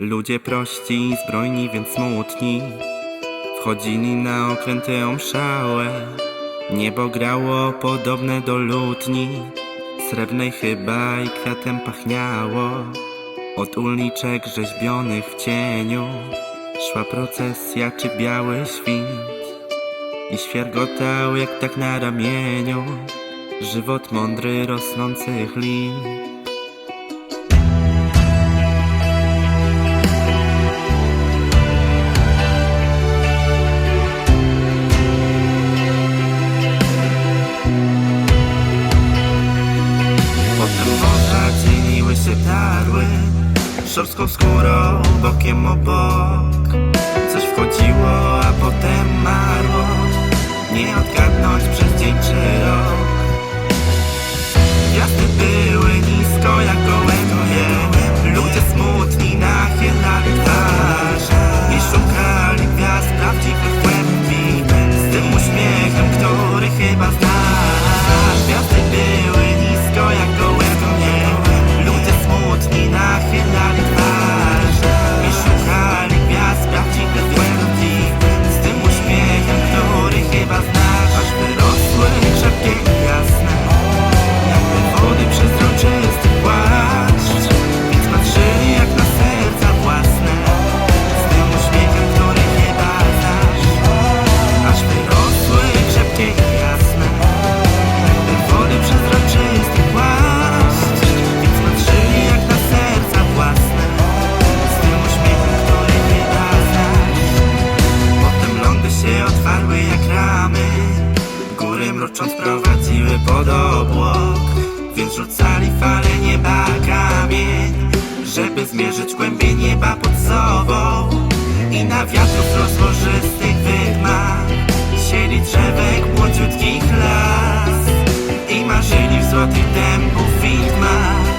Ludzie prości, zbrojni, więc smutni. Wchodzili na okręty omszałe Niebo grało podobne do lutni. Srebrnej chyba i kwiatem pachniało. Od uliczek rzeźbionych w cieniu Szła procesja czy biały świt. I świergotał jak tak na ramieniu Żywot mądry rosnących lip dzieliły się tarły Szorską skórą, bokiem o bok Coś wchodziło, a potem marło. Nie odgadnąć przez dzień czy rok. Gwiazdy były Góry mrucząc prowadziły pod obłok Więc rzucali fale nieba kamień Żeby zmierzyć głębiej nieba pod sobą. I na wiatrów rozłożystych wydmach Sieli drzewek młodziutkich las. I marzyli w złotych dębów widmach